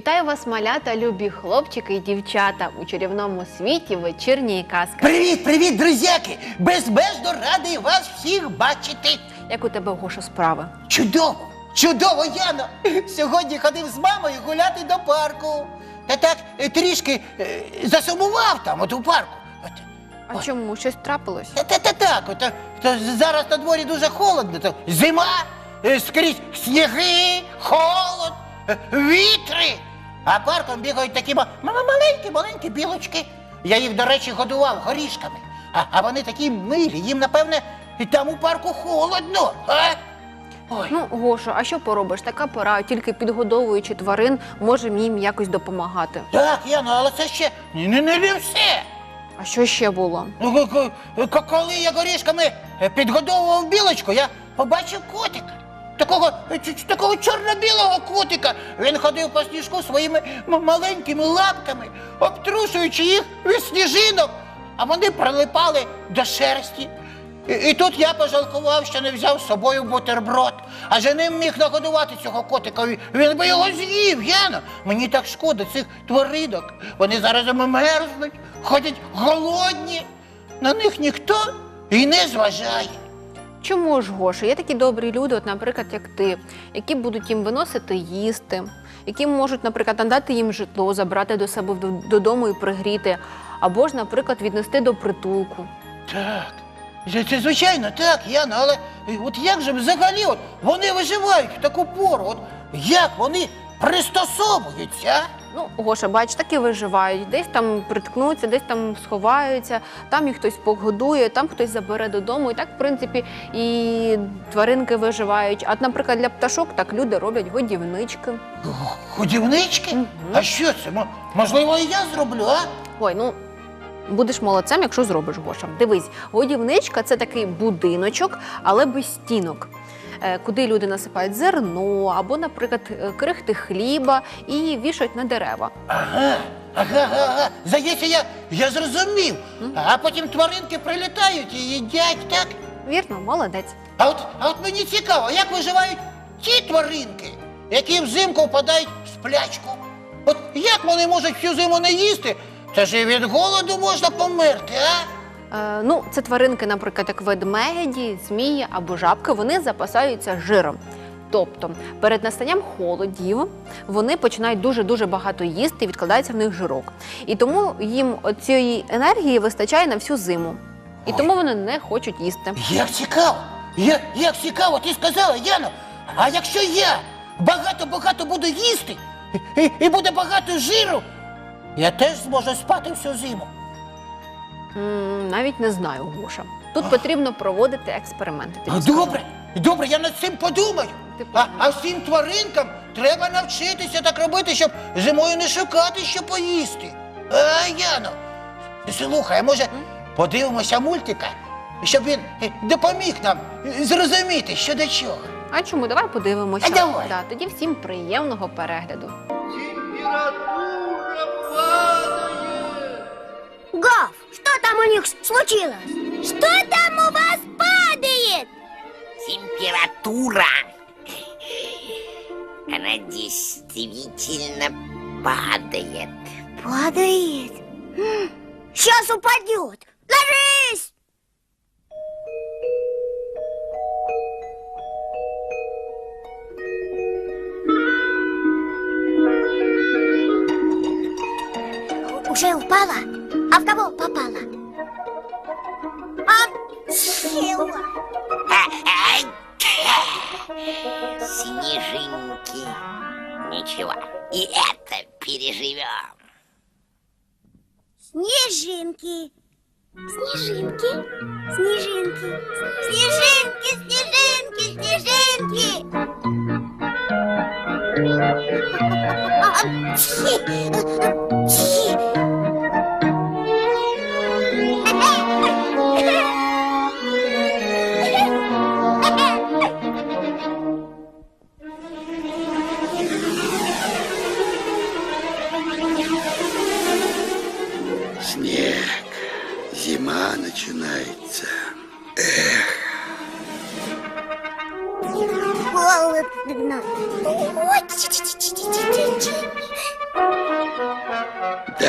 Вітаю вас, малята, любі хлопчики і дівчата у чарівному світі вечірньої казки. Привіт, привіт, друзяки! Безмежно радий вас всіх бачити. Як у тебе Гоша справи? Чудово! Чудово, Яно! Сьогодні ходив з мамою гуляти до парку. Та так е, трішки е, засумував там, от у парку. От. А чому щось трапилось? Та, та, та так, от, е, то зараз на дворі дуже холодно, то зима, е, скрізь сніги, холод, е, вітри. А парком бігають такі ма- ма- маленькі, маленькі білочки. Я їх, до речі, годував горішками. А, а вони такі милі, їм, напевне, і там у парку холодно. А? Ой. Ну, Гоша, а що поробиш? Така пора, тільки підгодовуючи тварин, можемо їм якось допомагати. Так, Яно, але це ще не, не, не, все. А що ще було? Ну, ко- ко- ко- Коли я горішками е, підгодовував білочку, я побачив котика. Такого, такого чорно-білого котика. Він ходив по сніжку своїми маленькими лапками, обтрушуючи їх від сніжинок, а вони прилипали до шерсті. І, і тут я пожалкував, що не взяв з собою бутерброд. Адже ним міг нагодувати цього котика. Він- би його з'їв, Яно. Мені так шкода цих тваринок. Вони зараз мерзнуть, ходять голодні. На них ніхто і не зважає. Чому ж, Гоша? Є такі добрі люди, от, наприклад, як ти, які будуть їм виносити їсти, які можуть, наприклад, надати їм житло, забрати до себе додому і пригріти, або ж, наприклад, віднести до притулку. Так. Це, це звичайно так, Яна, але е, от як же взагалі от, вони виживають в таку пору? От як вони пристосовуються? а? Ну, Гоша, бач, так і виживають. Десь там приткнуться, десь там сховаються, там їх хтось погодує, там хтось забере додому. І так, в принципі, і тваринки виживають. А, наприклад, для пташок так люди роблять годівнички. Годівнички? Мгм. А що це? Можливо, і я зроблю, а? Ой, ну. Будеш молодцем, якщо зробиш Гоша. Дивись, годівничка це такий будиночок, але без стінок. Е, Куди люди насипають зерно або, наприклад, е, крихти хліба і вішають на дерева. Ага, ага, ага. Здається, я, я зрозумів. А потім тваринки прилітають і їдять, так? Вірно, молодець. А от, а от мені цікаво, як виживають ті тваринки, які взимку впадають в сплячку. От як вони можуть всю зиму не їсти? Це ж і від голоду можна померти, а? Е, ну, це тваринки, наприклад, як ведмеді, змії або жабки, вони запасаються жиром. Тобто перед настанням холодів вони починають дуже-дуже багато їсти і відкладається в них жирок. І тому їм цієї енергії вистачає на всю зиму. І тому вони не хочуть їсти. Як цікаво! Як, як цікаво, ти сказала, Яно. А якщо я багато-багато буду їсти і, і буде багато жиру, я теж зможу спати всю зиму. Навіть не знаю, Гоша. Тут потрібно проводити експерименти. А. Добре, добре, я над цим подумаю. А, а всім тваринкам треба навчитися так робити, щоб зимою не шукати, що поїсти. А, Яно, слухай, а може подивимося мультика, щоб він е, допоміг нам зрозуміти, що до чого. А чому? Давай подивимося. А давай. Да, тоді всім приємного перегляду. Температура падает. Гав, что там у них случилось? Что там у вас падает? температура. Она действительно падает. Падает. Сейчас упадет. Ложись! Уже упала? А в кого попала? А, чего? Снежинки. Ничего, и это переживем. Снежинки. Снежинки. Снежинки. Снежинки, снежинки, снежинки. А,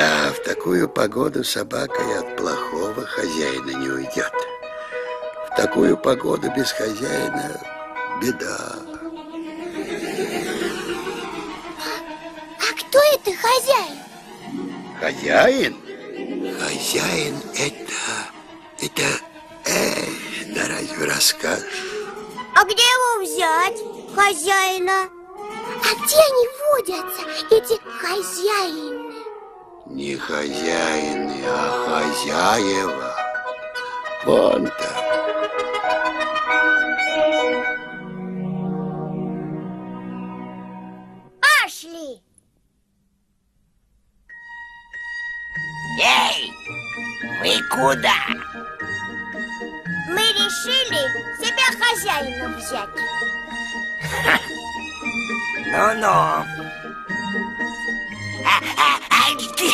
Да, в такую погоду собака и от плохого хозяина не уйдет. В такую погоду без хозяина беда. А кто это хозяин? Хозяин? Хозяин это... Это... Эх, да разве расскажешь? А где его взять, хозяина? А где они водятся, эти хозяины? Не хозяины, а хозяева. Вон там. Пошли! Эй, вы куда? Мы решили себя хозяином взять. Ну-ну. gitti.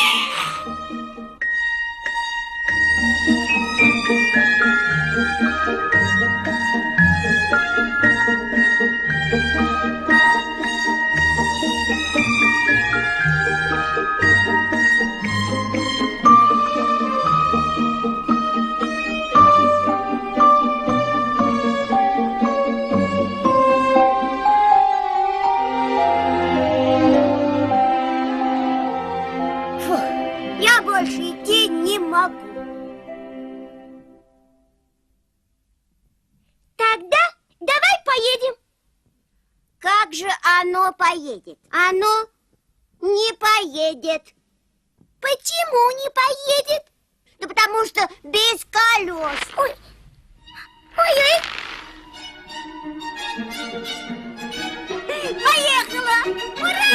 Же оно поедет? Оно не поедет. Почему не поедет? Да потому что без колес. Ой, ой-ой. Поехала! Ура!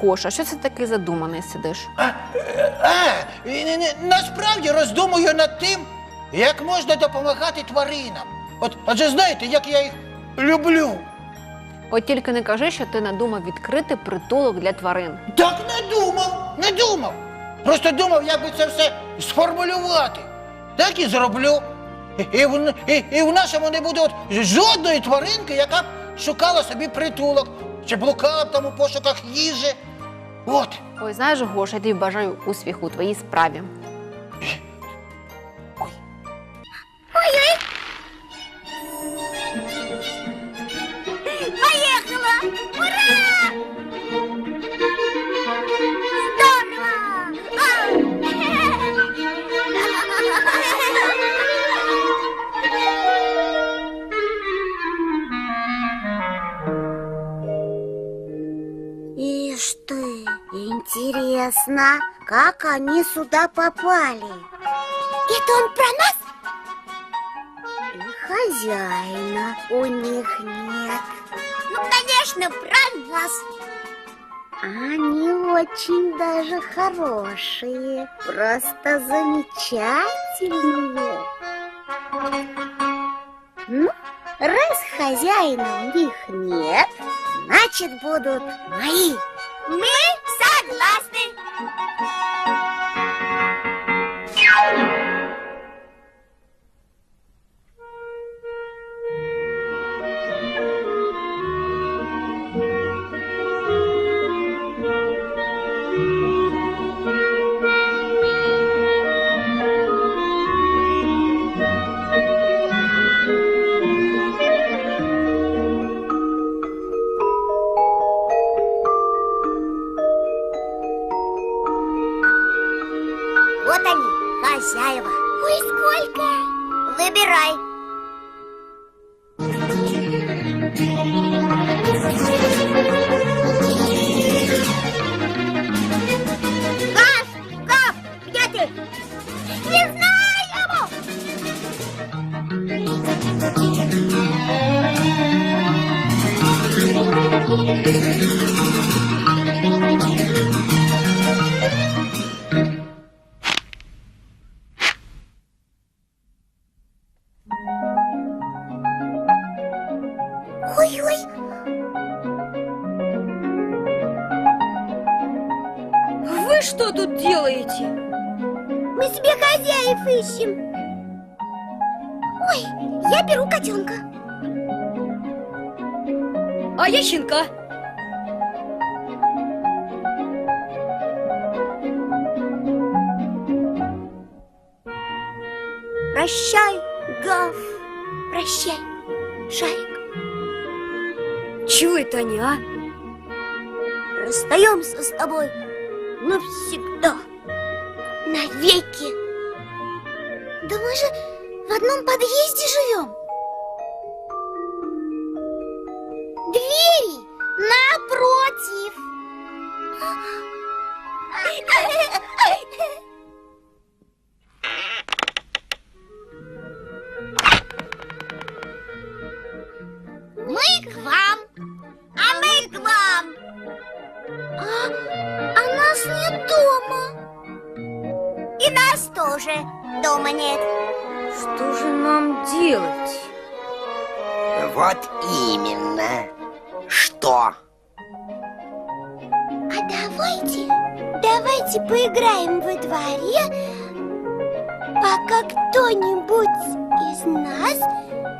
Гоша, що це такий задуманий сидиш? А, і не- не- насправді роздумую над тим, як можна допомагати тваринам. От, адже знаєте, як я їх люблю. От тільки не кажи, що ти надумав відкрити притулок для тварин. Так не думав, не думав. Просто думав, як би це все сформулювати. Так і зроблю. І, і, в, і, і в нашому не буде от жодної тваринки, яка б шукала собі притулок чи блукала б там у пошуках їжі. От. Ой, знаєш, Гоша, я тобі бажаю успіху у твоїй справі. Поехала! Как они сюда попали? Это он про нас? И хозяина у них нет. Ну, конечно, про нас. Они очень даже хорошие, просто замечательные. Ну, раз хозяина у них нет, значит, будут мои. Мы Música что тут делаете? Мы себе хозяев ищем. Ой, я беру котенка. А я щенка. Прощай, Гав. Прощай, Шарик. Чего это они, а? Расстаемся с тобой навсегда. Навеки. Да мы же в одном подъезде живем. Двери напротив. Тоже дома нет. Что же нам делать? Вот именно. Что? А давайте, давайте поиграем во дворе, пока кто-нибудь из нас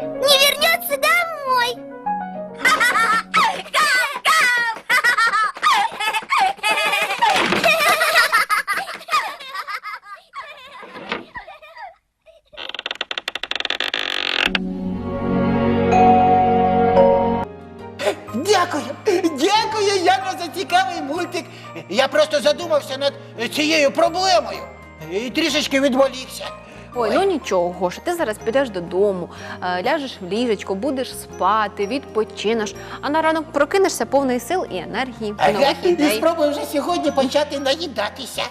не вернется домой. Я просто задумався над цією проблемою і трішечки відволікся. Ой, ну нічого, Гоша, ти зараз підеш додому, е, ляжеш в ліжечко, будеш спати, відпочинеш, а на ранок прокинешся повний сил і енергії, і Ага, нових і ідей. спробую вже сьогодні почати наїдатися.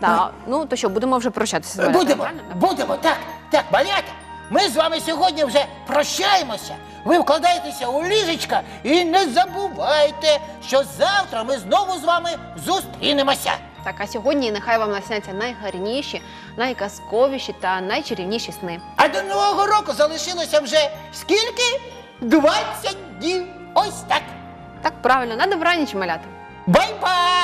Да, ну то що, будемо вже прощатися з Будемо, правильно? Будемо, так, так, малята. Ми з вами сьогодні вже прощаємося. Ви вкладаєтеся у ліжечка і не забувайте, що завтра ми знову з вами зустрінемося. Так, а сьогодні нехай вам насняться найгарніші, найказковіші та найчарівніші сни. А до нового року залишилося вже скільки? 20 днів. Ось так. Так, правильно, на добраніч, малята. Бай-бай!